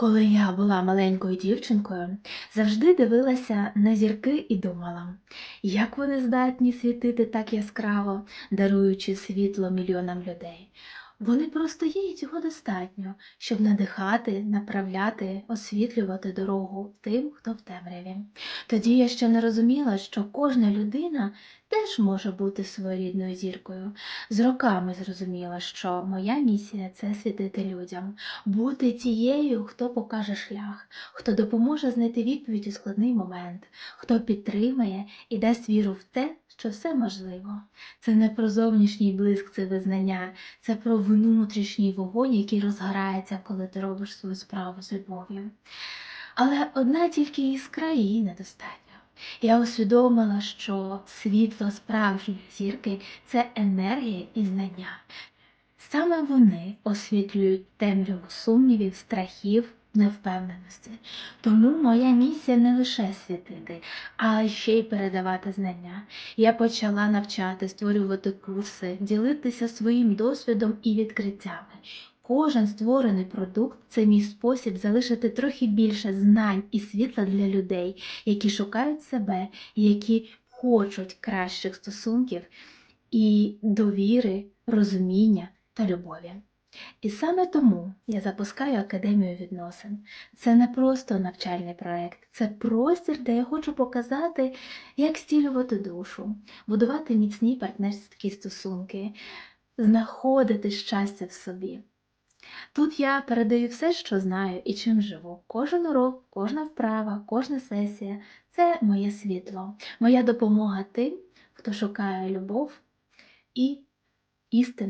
Коли я була маленькою дівчинкою, завжди дивилася на зірки і думала, як вони здатні світити так яскраво, даруючи світло мільйонам людей. Вони просто і цього достатньо, щоб надихати, направляти, освітлювати дорогу тим, хто в темряві. Тоді я ще не розуміла, що кожна людина теж може бути своєрідною зіркою. З роками зрозуміла, що моя місія це світити людям, бути тією, хто покаже шлях, хто допоможе знайти відповідь у складний момент, хто підтримає і дасть віру в те, що все можливо. Це не про зовнішній блиск, це визнання, це про внутрішній вогонь, який розгорається, коли ти робиш свою справу з любов'ю. Але одна тільки іскра її недостатньо. Я усвідомила, що світло справжньої зірки це енергія і знання. Саме вони освітлюють темряву сумнівів, страхів, невпевненості. Тому моя місія не лише світити, а ще й передавати знання. Я почала навчати, створювати курси, ділитися своїм досвідом і відкриттями. Кожен створений продукт це мій спосіб залишити трохи більше знань і світла для людей, які шукають себе, які хочуть кращих стосунків і довіри, розуміння та любові. І саме тому я запускаю академію відносин. Це не просто навчальний проект, це простір, де я хочу показати, як стілювати душу, будувати міцні партнерські стосунки, знаходити щастя в собі. Тут я передаю все, що знаю і чим живу. Кожен урок, кожна вправа, кожна сесія це моє світло, моя допомога тим, хто шукає любов і істину.